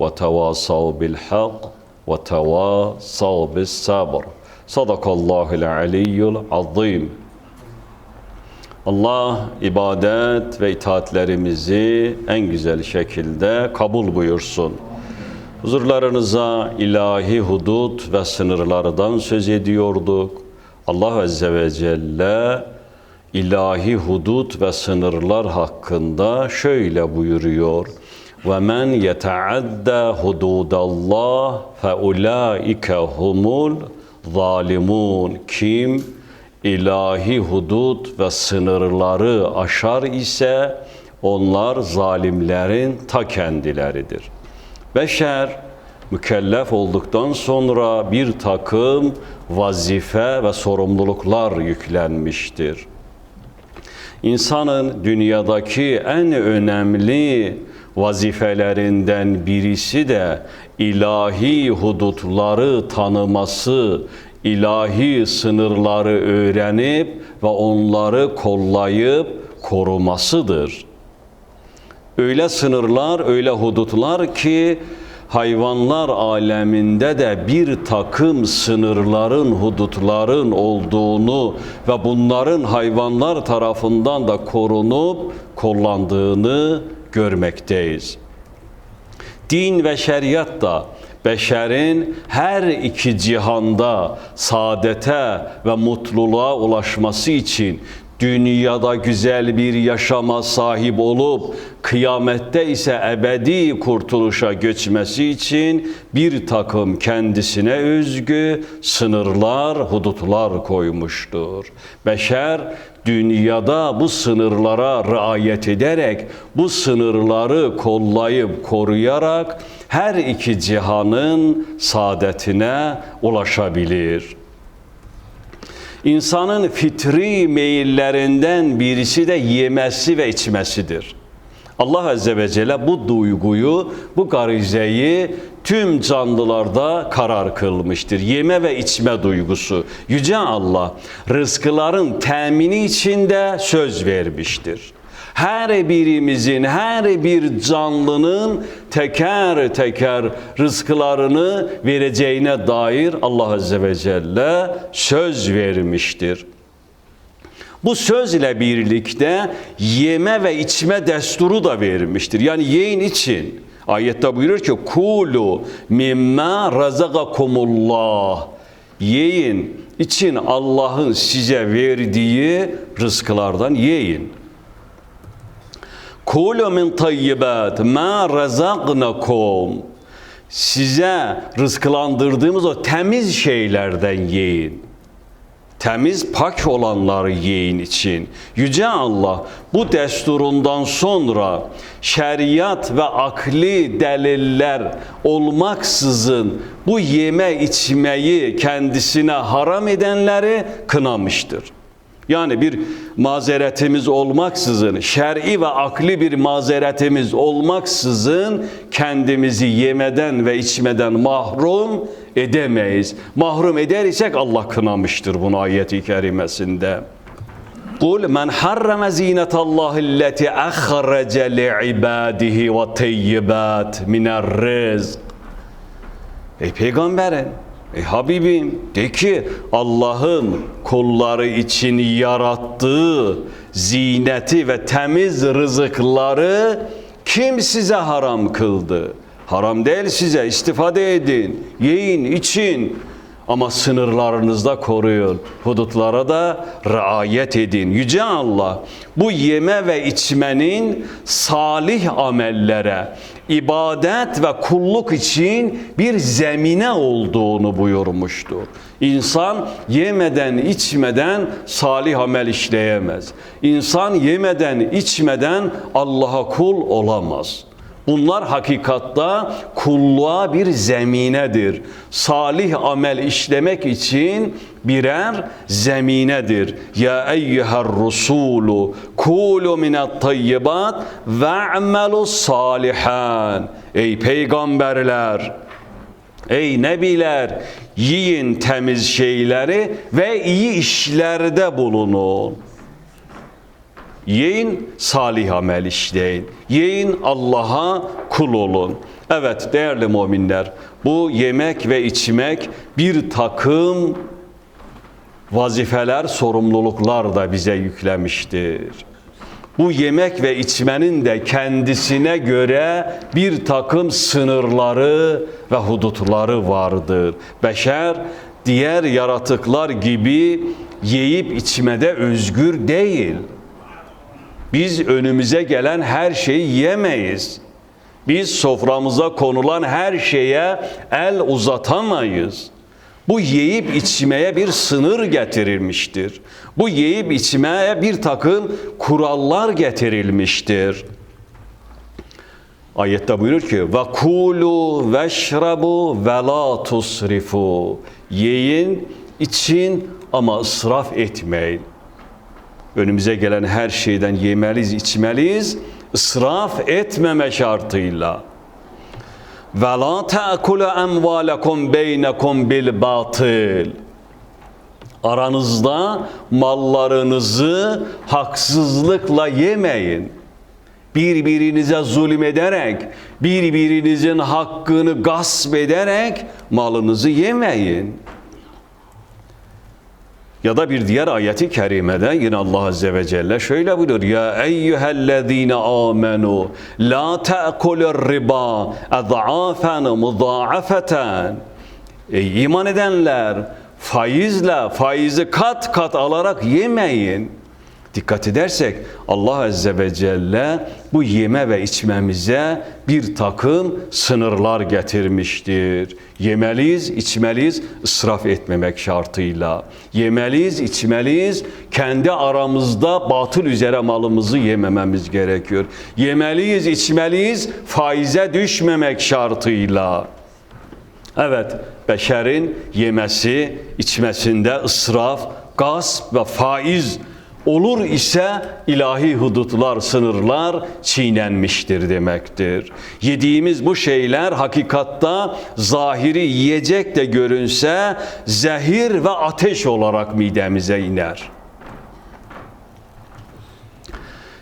وتواصوا بالحق وتواصوا بالصبر صدق الله العلي العظيم Allah ibadet ve itaatlerimizi en güzel şekilde kabul buyursun. Huzurlarınıza ilahi hudut ve sınırlardan söz ediyorduk. Allah Azze ve Celle ilahi hudut ve sınırlar hakkında şöyle buyuruyor. وَمَنْ يَتَعَدَّ حُدُودَ اللّٰهِ فَاُولَٰئِكَ هُمُ الظَّالِمُونَ Kim ilahi hudut ve sınırları aşar ise onlar zalimlerin ta kendileridir. Beşer mükellef olduktan sonra bir takım vazife ve sorumluluklar yüklenmiştir. İnsanın dünyadaki en önemli vazifelerinden birisi de ilahi hudutları tanıması, ilahi sınırları öğrenip ve onları kollayıp korumasıdır. Öyle sınırlar, öyle hudutlar ki hayvanlar aleminde de bir takım sınırların, hudutların olduğunu ve bunların hayvanlar tarafından da korunup kollandığını görmekteyiz. Din ve şeriat da beşerin her iki cihanda saadete ve mutluluğa ulaşması için dünyada güzel bir yaşama sahip olup kıyamette ise ebedi kurtuluşa göçmesi için bir takım kendisine özgü sınırlar, hudutlar koymuştur. Beşer dünyada bu sınırlara riayet ederek, bu sınırları kollayıp koruyarak her iki cihanın saadetine ulaşabilir. İnsanın fitri meyillerinden birisi de yemesi ve içmesidir. Allah Azze ve Celle bu duyguyu, bu garizeyi tüm canlılarda karar kılmıştır. Yeme ve içme duygusu. Yüce Allah rızkların temini içinde söz vermiştir. Her birimizin, her bir canlının teker teker rızklarını vereceğine dair Allah Azze ve Celle söz vermiştir. Bu sözle birlikte yeme ve içme desturu da verilmiştir. Yani yiyin için. Ayette buyuruyor ki kulu mimma razakakumullah. Yiyin için Allah'ın size verdiği rızklardan yiyin. Kulu min tayyibat ma razaknakum. Size rızklandırdığımız o temiz şeylerden yiyin temiz pak olanları yiyin için. Yüce Allah bu desturundan sonra şeriat ve akli deliller olmaksızın bu yeme içmeyi kendisine haram edenleri kınamıştır. Yani bir mazeretimiz olmaksızın, şer'i ve akli bir mazeretimiz olmaksızın kendimizi yemeden ve içmeden mahrum edemeyiz. Mahrum eder isek Allah kınamıştır bunu ayeti kerimesinde. Kul men harrama zinetallahi allati akhraca li'ibadihi ve tayyibat minar rizq. Ey peygamberim Ey Habibim de ki Allah'ın kulları için yarattığı zineti ve temiz rızıkları kim size haram kıldı? Haram değil size istifade edin, yiyin, için. Ama sınırlarınızda koruyun. Hudutlara da riayet edin. Yüce Allah bu yeme ve içmenin salih amellere, ibadet ve kulluk için bir zemine olduğunu buyurmuştur. İnsan yemeden içmeden salih amel işleyemez. İnsan yemeden içmeden Allah'a kul olamaz. Bunlar hakikatta kulluğa bir zeminedir. Salih amel işlemek için birer zeminedir. Ya eyyuhar rusulu kulu minat tayyibat ve amelu salihan. Ey peygamberler, ey nebiler, yiyin temiz şeyleri ve iyi işlerde bulunun. Yiyin salih amel işleyin. Yiyin Allah'a kul olun. Evet değerli müminler bu yemek ve içmek bir takım vazifeler, sorumluluklar da bize yüklemiştir. Bu yemek ve içmenin de kendisine göre bir takım sınırları ve hudutları vardır. Beşer diğer yaratıklar gibi yiyip içmede özgür değil. Biz önümüze gelen her şeyi yemeyiz. Biz soframıza konulan her şeye el uzatamayız. Bu yiyip içmeye bir sınır getirilmiştir. Bu yiyip içmeye bir takım kurallar getirilmiştir. Ayette buyurur ki ve kulu veşrabu ve la tusrifu. Yiyin, için ama ısraf etmeyin. Önümüze gelen her şeyden yemeliyiz, içmeliyiz. ısraf etmeme şartıyla. Ve la ta'kulu emvalakum beynekum bil batıl. Aranızda mallarınızı haksızlıkla yemeyin. Birbirinize zulüm ederek, birbirinizin hakkını gasp ederek malınızı yemeyin. Ya da bir diğer ayeti kerimede yine Allah Azze ve Celle şöyle buyuruyor. Ya eyyühellezine amenu la te'kulur riba ed'afen mudha'afeten. Ey iman edenler faizle faizi kat kat alarak yemeyin. Dikkat edersek Allah Azze ve Celle bu yeme ve içmemize bir takım sınırlar getirmiştir. Yemeliyiz, içmeliyiz, ısraf etmemek şartıyla. Yemeliyiz, içmeliyiz, kendi aramızda batıl üzere malımızı yemememiz gerekiyor. Yemeliyiz, içmeliyiz, faize düşmemek şartıyla. Evet, beşerin yemesi, içmesinde ısraf, gasp ve faiz olur ise ilahi hudutlar, sınırlar çiğnenmiştir demektir. Yediğimiz bu şeyler hakikatta zahiri yiyecek de görünse zehir ve ateş olarak midemize iner.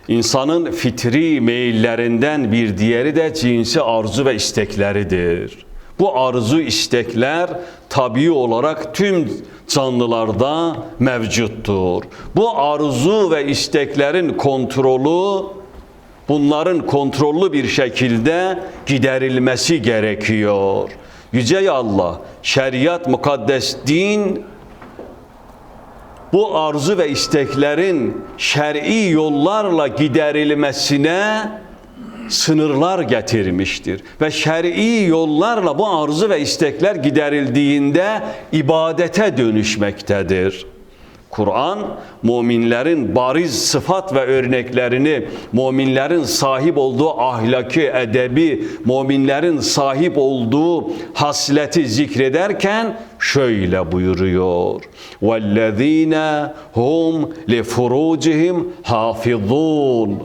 İnsanın fitri meyillerinden bir diğeri de cinsi arzu ve istekleridir. Bu arzu istekler tabii olarak tüm canlılarda mevcuttur. Bu arzu ve isteklerin kontrolü bunların kontrollü bir şekilde giderilmesi gerekiyor. Yüce Allah, şeriat, mukaddes din bu arzu ve isteklerin şer'i yollarla giderilmesine sınırlar getirmiştir. Ve şer'i yollarla bu arzu ve istekler giderildiğinde ibadete dönüşmektedir. Kur'an müminlerin bariz sıfat ve örneklerini, müminlerin sahip olduğu ahlaki, edebi, müminlerin sahip olduğu hasleti zikrederken şöyle buyuruyor. وَالَّذ۪ينَ هُمْ لِفُرُوجِهِمْ حَافِظُونَ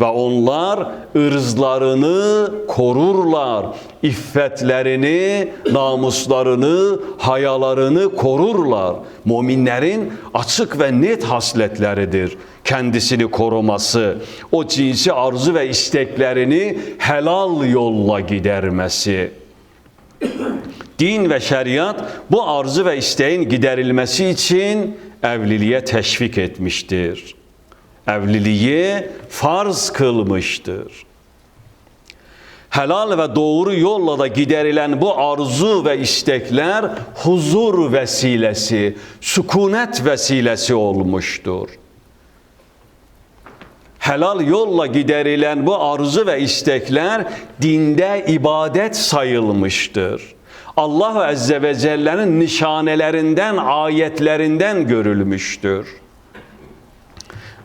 ve onlar ırzlarını korurlar. İffetlerini, namuslarını, hayalarını korurlar. Müminlerin açık ve net hasletleridir kendisini koruması, o cinsi arzu ve isteklerini helal yolla gidermesi. Din ve şeriat bu arzu ve isteğin giderilmesi için evliliğe teşvik etmiştir evliliği farz kılmıştır. Helal ve doğru yolla da giderilen bu arzu ve istekler huzur vesilesi, sükunet vesilesi olmuştur. Helal yolla giderilen bu arzu ve istekler dinde ibadet sayılmıştır. Allah Azze ve Celle'nin nişanelerinden, ayetlerinden görülmüştür.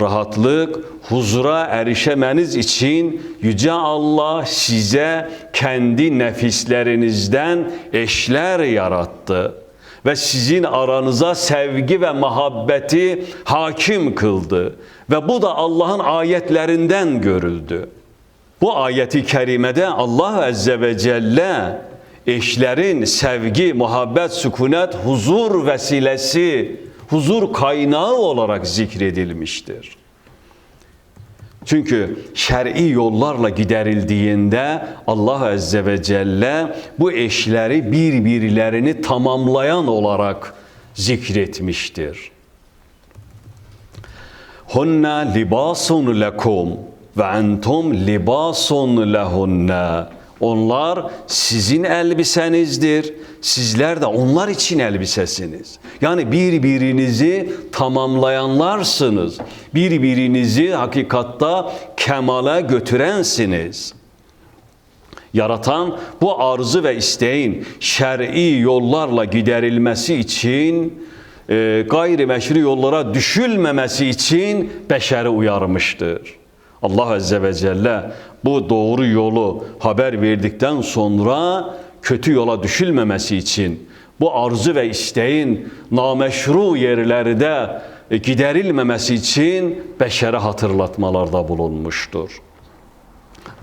rahatlık, huzura erişemeniz için Yüce Allah size kendi nefislerinizden eşler yarattı ve sizin aranıza sevgi ve muhabbeti hakim kıldı ve bu da Allah'ın ayetlerinden görüldü. Bu ayeti kerimede Allah Azze ve Celle eşlerin sevgi, muhabbet, sükunet, huzur vesilesi, huzur kaynağı olarak zikredilmiştir. Çünkü şer'i yollarla giderildiğinde Allah Azze ve Celle bu eşleri birbirlerini tamamlayan olarak zikretmiştir. Hunna libasun lekum ve entum libasun lehunna. Onlar sizin elbisenizdir. Sizler de onlar için elbisesiniz. Yani birbirinizi tamamlayanlarsınız. Birbirinizi hakikatta kemale götürensiniz. Yaratan bu arzu ve isteğin şer'i yollarla giderilmesi için e, gayrimeşru yollara düşülmemesi için beşeri uyarmıştır. Allah Azze ve Celle bu doğru yolu haber verdikten sonra kötü yola düşülmemesi için bu arzu ve isteğin nameşru yerlerde giderilmemesi için beşere hatırlatmalarda bulunmuştur.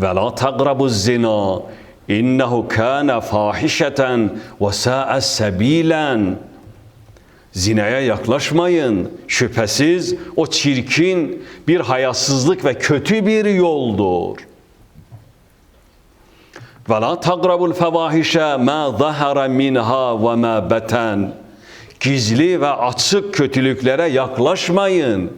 Ve la tagrabu zina innehu kana fahişeten ve sa'a sebilen Zinaya yaklaşmayın. Şüphesiz o çirkin bir hayasızlık ve kötü bir yoldur. Ve la tagrabul fevahişe ma zahara minha ve ma beten. Gizli ve açık kötülüklere yaklaşmayın.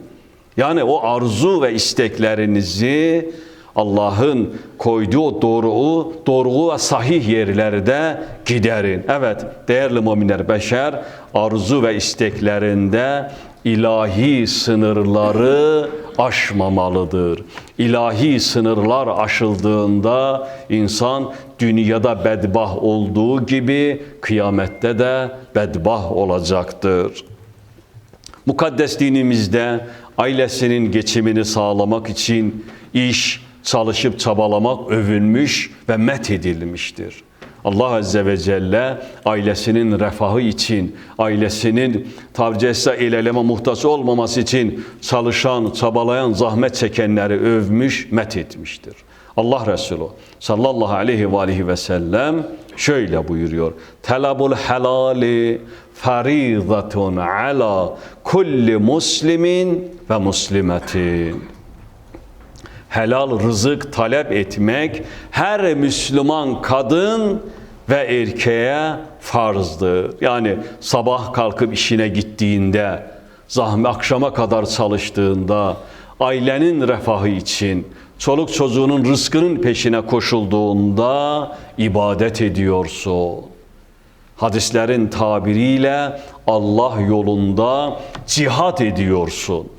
Yani o arzu ve isteklerinizi Allah'ın koyduğu doğru, doğru ve sahih yerlerde giderin. Evet değerli müminler beşer arzu ve isteklerinde ilahi sınırları aşmamalıdır. İlahi sınırlar aşıldığında insan dünyada bedbah olduğu gibi kıyamette de bedbah olacaktır. Mukaddes dinimizde ailesinin geçimini sağlamak için iş, çalışıp çabalamak övünmüş ve met edilmiştir. Allah Azze ve Celle ailesinin refahı için, ailesinin tabiri caizse ilerleme muhtaç olmaması için çalışan, çabalayan, zahmet çekenleri övmüş, met etmiştir. Allah Resulü sallallahu aleyhi ve aleyhi ve sellem şöyle buyuruyor. Telabul helali farizatun ala kulli muslimin ve muslimetin helal rızık talep etmek her Müslüman kadın ve erkeğe farzdır. Yani sabah kalkıp işine gittiğinde, zahmet akşama kadar çalıştığında, ailenin refahı için, çoluk çocuğunun rızkının peşine koşulduğunda ibadet ediyorsun. Hadislerin tabiriyle Allah yolunda cihat ediyorsun.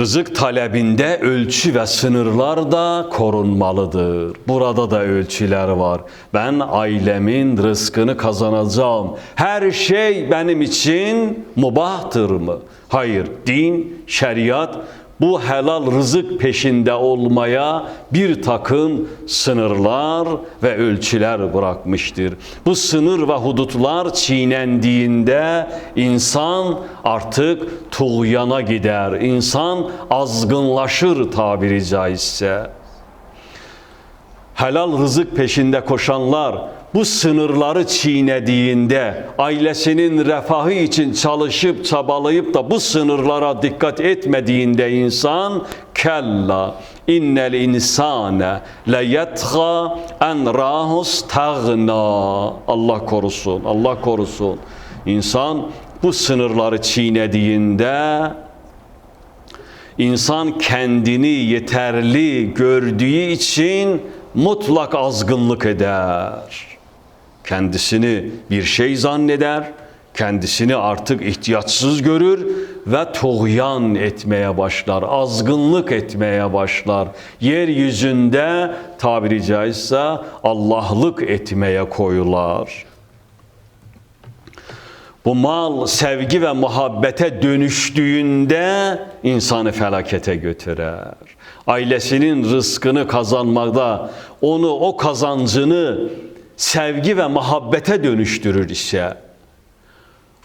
Rızık talebinde ölçü ve sınırlar da korunmalıdır. Burada da ölçüler var. Ben ailemin rızkını kazanacağım. Her şey benim için mubahtır mı? Hayır. Din, şeriat bu helal rızık peşinde olmaya bir takım sınırlar ve ölçüler bırakmıştır. Bu sınır ve hudutlar çiğnendiğinde insan artık tuğyana gider. İnsan azgınlaşır tabiri caizse. helal rızık peşinde koşanlar bu sınırları çiğnediğinde ailesinin refahı için çalışıp çabalayıp da bu sınırlara dikkat etmediğinde insan kella innel insane le yetga en rahus tagna Allah korusun Allah korusun insan bu sınırları çiğnediğinde insan kendini yeterli gördüğü için mutlak azgınlık eder. Kendisini bir şey zanneder, kendisini artık ihtiyaçsız görür ve tuğyan etmeye başlar, azgınlık etmeye başlar. Yeryüzünde tabiri caizse Allah'lık etmeye koyular. Bu mal sevgi ve muhabbete dönüştüğünde insanı felakete götürür. Ailesinin rızkını kazanmakta onu o kazancını sevgi ve muhabbete dönüştürür ise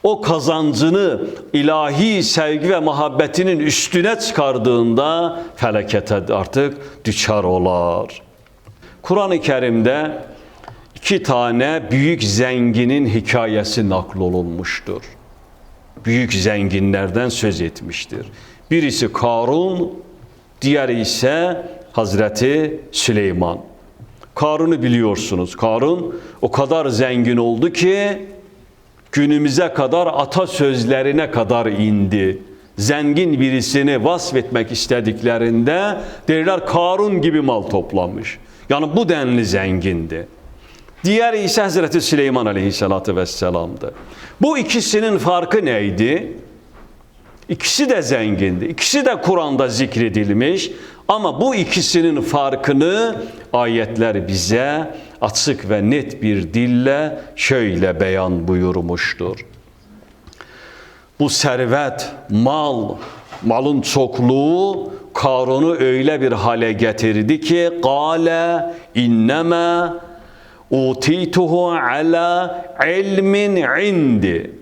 o kazancını ilahi sevgi ve muhabbetinin üstüne çıkardığında felakete artık düşer olar. Kur'an-ı Kerim'de iki tane büyük zenginin hikayesi naklolunmuştur. Büyük zenginlerden söz etmiştir. Birisi Karun, diğeri ise Hazreti Süleyman. Karun'u biliyorsunuz. Karun o kadar zengin oldu ki günümüze kadar atasözlerine kadar indi. Zengin birisini vasfetmek istediklerinde derler Karun gibi mal toplamış. Yani bu denli zengindi. Diğeri ise Hazreti Süleyman Aleyhisselatü Vesselam'dı. Bu ikisinin farkı neydi? İkisi de zengindi. İkisi de Kur'an'da zikredilmiş. Ama bu ikisinin farkını ayetler bize açık ve net bir dille şöyle beyan buyurmuştur. Bu servet, mal, malın çokluğu Karun'u öyle bir hale getirdi ki gale inneme utituhu ala ilmin indi.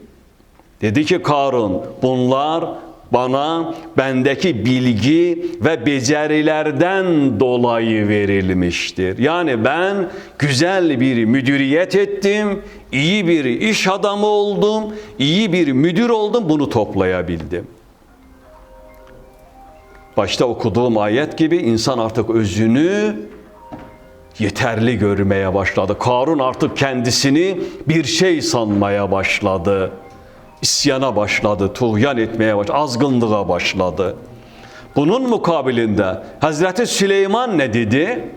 Dedi ki Karun bunlar bana bendeki bilgi ve becerilerden dolayı verilmiştir. Yani ben güzel bir müdüriyet ettim, iyi bir iş adamı oldum, iyi bir müdür oldum, bunu toplayabildim. Başta okuduğum ayet gibi insan artık özünü yeterli görmeye başladı. Karun artık kendisini bir şey sanmaya başladı. İsyana başladı, tuğyan etmeye başladı, azgınlığa başladı. Bunun mukabilinde Hazreti Süleyman ne dedi?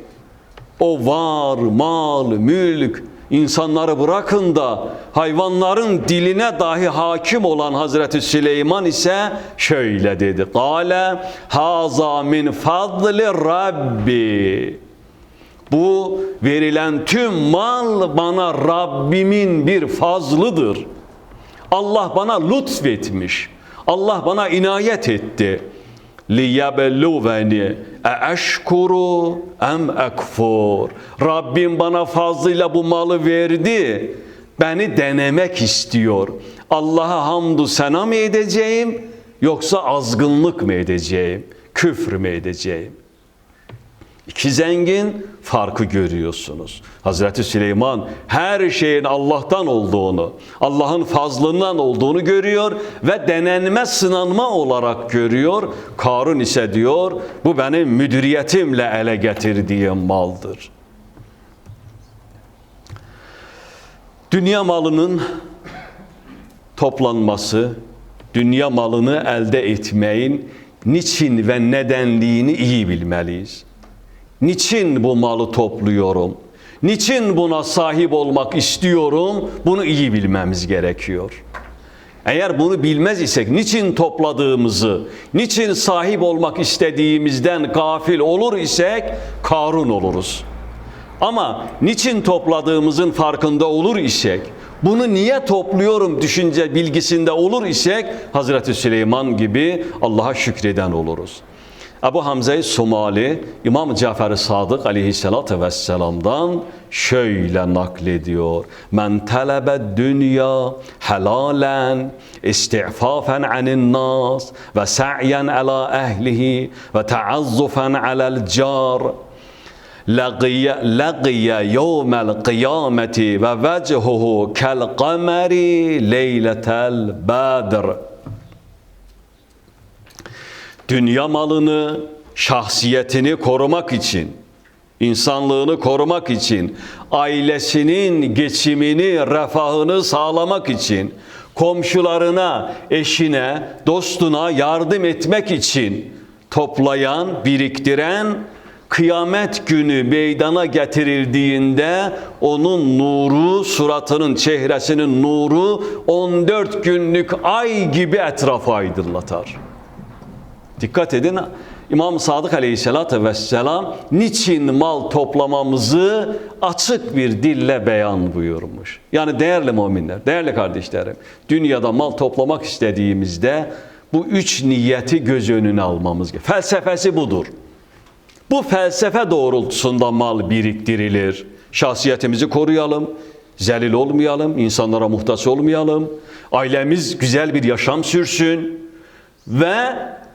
O var, mal, mülk, insanları bırakın da hayvanların diline dahi hakim olan Hazreti Süleyman ise şöyle dedi. Kale haza min fadli rabbi. Bu verilen tüm mal bana Rabbimin bir fazlıdır. Allah bana lütfetmiş. Allah bana inayet etti. لِيَبَلُّوَنِي اَشْكُرُ em ekfur. Rabbim bana fazlıyla bu malı verdi. Beni denemek istiyor. Allah'a hamdü sena mı edeceğim yoksa azgınlık mı edeceğim? Küfür mü edeceğim? İki zengin farkı görüyorsunuz. Hazreti Süleyman her şeyin Allah'tan olduğunu, Allah'ın fazlından olduğunu görüyor ve denenme, sınanma olarak görüyor. Karun ise diyor, bu benim müdüriyetimle ele getirdiğim maldır. Dünya malının toplanması, dünya malını elde etmeyin niçin ve nedenliğini iyi bilmeliyiz. Niçin bu malı topluyorum? Niçin buna sahip olmak istiyorum? Bunu iyi bilmemiz gerekiyor. Eğer bunu bilmez isek niçin topladığımızı, niçin sahip olmak istediğimizden gafil olur isek karun oluruz. Ama niçin topladığımızın farkında olur isek, bunu niye topluyorum düşünce bilgisinde olur isek Hazreti Süleyman gibi Allah'a şükreden oluruz. Ebu Hamze Somali İmam Cafer Sadık aleyhissalatü vesselam'dan şöyle naklediyor. Men talebe dünya helalen isti'fafen anin nas ve sa'yen ala ehlihi ve ta'azzufen alel car yawmal kıyameti ve vechuhu kel kameri leyletel badr. Dünya malını, şahsiyetini korumak için, insanlığını korumak için, ailesinin geçimini, refahını sağlamak için, komşularına, eşine, dostuna yardım etmek için toplayan, biriktiren, kıyamet günü meydana getirildiğinde onun nuru, suratının, çehresinin nuru 14 günlük ay gibi etrafı aydınlatar. Dikkat edin İmam Sadık Aleyhisselatü Vesselam niçin mal toplamamızı açık bir dille beyan buyurmuş. Yani değerli müminler, değerli kardeşlerim, dünyada mal toplamak istediğimizde bu üç niyeti göz önüne almamız gerekiyor. Felsefesi budur. Bu felsefe doğrultusunda mal biriktirilir. Şahsiyetimizi koruyalım, zelil olmayalım, insanlara muhtaç olmayalım. Ailemiz güzel bir yaşam sürsün ve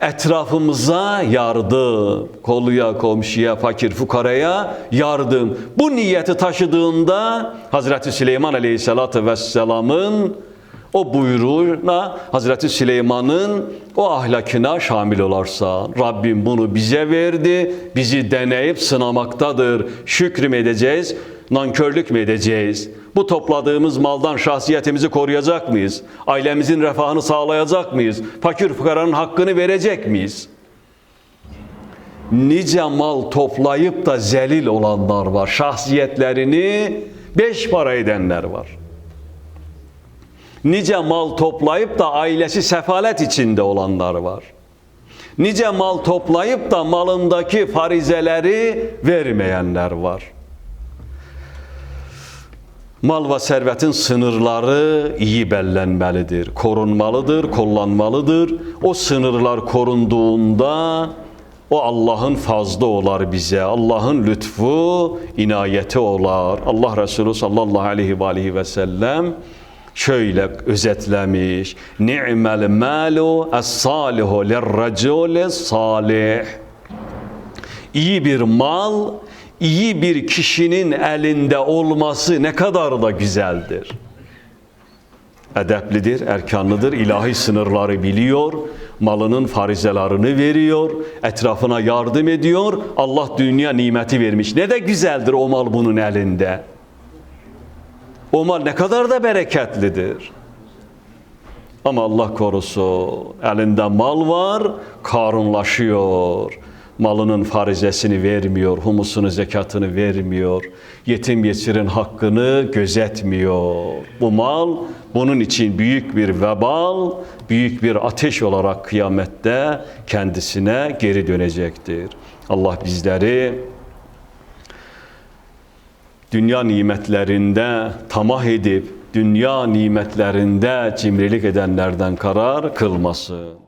etrafımıza yardım, koluya, komşuya, fakir, fukaraya yardım. Bu niyeti taşıdığında Hazreti Süleyman Aleyhisselatü Vesselam'ın o buyruğuna Hazreti Süleyman'ın o ahlakına şamil olarsan Rabbim bunu bize verdi, bizi deneyip sınamaktadır. Şükrü mü edeceğiz, nankörlük mü edeceğiz? Bu topladığımız maldan şahsiyetimizi koruyacak mıyız? Ailemizin refahını sağlayacak mıyız? Fakir fukaranın hakkını verecek miyiz? Nice mal toplayıp da zelil olanlar var. Şahsiyetlerini beş para edenler var. Nice mal toplayıp da ailesi sefalet içinde olanlar var. Nice mal toplayıp da malındaki farizeleri vermeyenler var. Mal ve servetin sınırları iyi bellenmelidir, korunmalıdır, kollanmalıdır. O sınırlar korunduğunda o Allah'ın fazlı olar bize. Allah'ın lütfu, inayeti olar. Allah Resulü sallallahu aleyhi ve aleyhi ve sellem şöyle özetlemiş. Ni'mel malu es-salihu lirraculi salih. İyi bir mal, iyi bir kişinin elinde olması ne kadar da güzeldir. Edeplidir, erkanlıdır, ilahi sınırları biliyor, malının farizelerini veriyor, etrafına yardım ediyor. Allah dünya nimeti vermiş. Ne de güzeldir o mal bunun elinde. O mal ne kadar da bereketlidir. Ama Allah korusun elinde mal var, karunlaşıyor. Malının farizesini vermiyor, humusunu, zekatını vermiyor. Yetim yesirin hakkını gözetmiyor. Bu mal bunun için büyük bir vebal, büyük bir ateş olarak kıyamette kendisine geri dönecektir. Allah bizleri dünya nimetlerinde tamah edip dünya nimetlerinde cimrilik edenlerden karar kılmasın.